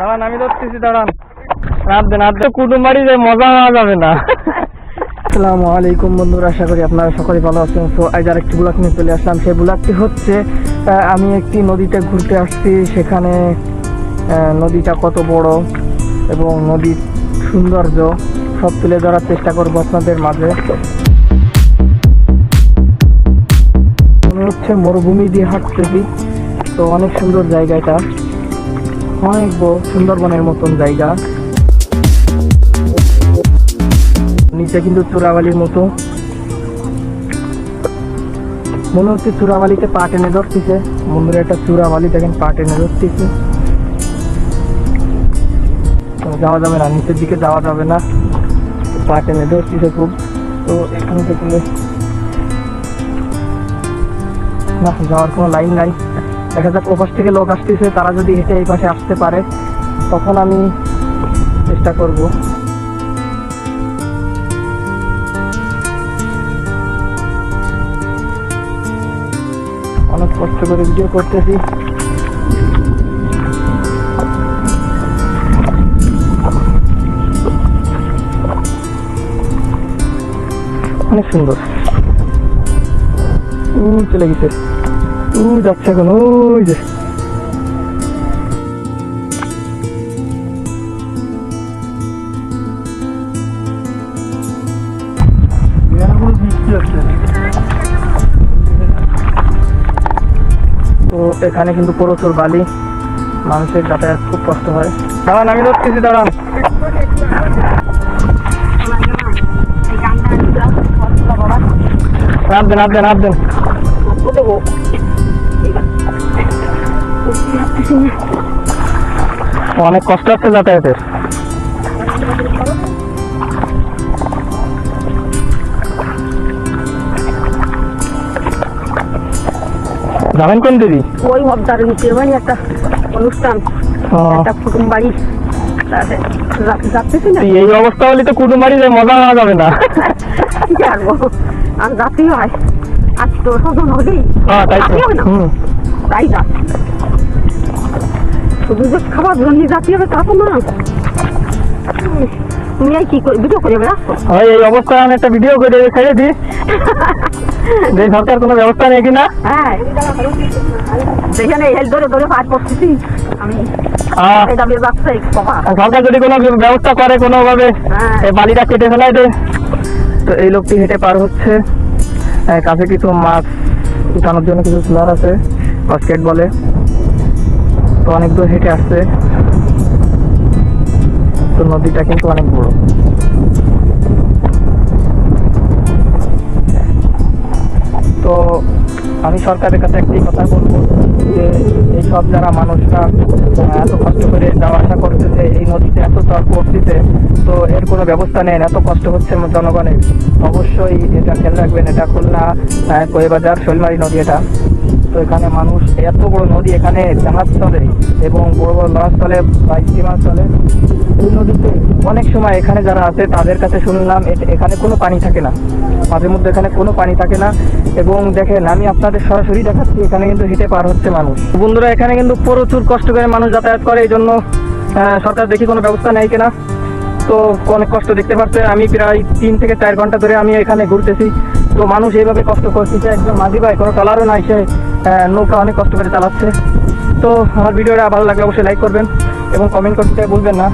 দাঁড়ান, আমি ধরতেছি, দাঁড়ান। যে মজা হওয়া যাবে না। আসসালামু আলাইকুম বন্ধুরা, আশা করি আপনারা সকলে ভালো আছেন। আজ আর একটি নিয়ে চলে আসলাম। সেই হচ্ছে আমি একটি নদীতে ঘুরতে আসছি। সেখানে নদীটা কত বড় এবং নদীর সৌন্দর্য সব তুলে ধরার চেষ্টা করব আপনাদের মাঝে। মনে হচ্ছে মরুভূমি দিয়ে হাঁটতেছি। তো অনেক সুন্দর জায়গা এটা অনেক বড় সুন্দরবনের মতন জায়গা। নিচে কিন্তু চোরাবালির মতো। মনে হচ্ছে চোরাবালিতে পা টেনে ধরতেছে। বন্ধুরা একটা চোরাবালি দেখেন পা টেনে ধরতেছে। যাওয়া যাবে না, নিচের দিকে যাওয়া যাবে না। পা টেনে ধরতেছে খুব। তো এখান থেকে না, যাওয়ার কোনো লাইন নাই। দেখা যাক ওপাশ থেকে লোক আসতেছে, তারা যদি হেঁটে এই পাশে আসতে পারে, তখন আমি চেষ্টা করব। অনেক কষ্ট করে ভিডিও করতেছি। অনেক সুন্দর। চলে গেছে। ওই যাচ্ছে এখন, ওই যে। তো এখানে কিন্তু প্রচুর বালি, মানুষের যাতায়াত খুব কষ্ট হয়। দাঁড়ান, আমি ধরতেছি, দাঁড়ান। দেন হাত দেন অনেক কষ্ট হচ্ছে যাতায়াতের। যাবেন কোন দিদি? ওই ভবদার নিচে বাড়ি একটা অনুষ্ঠান একটা কুটুম বাড়ি। এই অবস্থা হলে তো কুটুম বাড়ি মজা হওয়া যাবে না। কি জানব আর যাতে হয়। আজ তো স্বজন হলেই হ্যাঁ তাই তো। যে খাবার জন্য যাতে হবে তা তো না। কি করে ভিডিও করে এই আমি একটা ভিডিও করে ছেড়ে দিই। যে সরকার কোনো ব্যবস্থা নেই কিনা? হ্যাঁ যেখানে হেল ধরে ধরে আমি সরকার যদি কোনো ব্যবস্থা করে কোনোভাবে হ্যাঁ। বালিটা কেটে ফেলাই দেয়। তো এই লোকটি হেঁটে পার হচ্ছে। কাছে কিছু মাছ উঠানোর জন্য কিছু সোলার আছে। বাস্কেট বলে তো অনেক দূর হেঁটে আসছে। তো নদীটা কিন্তু অনেক বড়। তো আমি সরকারের কাছে একটাই কথা বলব যে এইসব যারা মানুষরা এত কষ্ট করে যাওয়া আসা করতেছে, এই নদীতে এত চর পড়তেছে, তো এর কোনো ব্যবস্থা নেন এত কষ্ট হচ্ছে জনগণের। অবশ্যই এটা খেয়াল রাখবেন, এটা খুলনা কোয়েবাজার, শৈলমারি নদী এটা। তো এখানে মানুষ এত বড় নদী এখানে জাহাজ চলে এবং বড় বড় লঞ্চ চলে বা স্টিমার চলে। এই নদীতে অনেক সময় এখানে যারা আছে তাদের কাছে শুনলাম এখানে কোনো পানি থাকে না। মাঝে মধ্যে এখানে কোনো পানি থাকে না। এবং দেখেন, আমি আপনাদের সরাসরি দেখাচ্ছি, এখানে কিন্তু হেঁটে পার হচ্ছে মানুষ। বন্ধুরা, এখানে কিন্তু প্রচুর কষ্ট করে মানুষ যাতায়াত করে, এই জন্য সরকার দেখি কোনো ব্যবস্থা নেয় কিনা। তো অনেক কষ্ট দেখতে পাচ্ছে। আমি প্রায় তিন থেকে চার ঘণ্টা ধরে আমি এখানে ঘুরতেছি। তো মানুষ এইভাবে কষ্ট করতেছে একদম মাঝি ভাই, কোনো ট্রলারও নাই, সে নৌকা অনেক কষ্ট করে চালাচ্ছে। তো আমার ভিডিওটা ভালো লাগলে অবশ্যই লাইক করবেন এবং কমেন্ট করতে বলবেন না।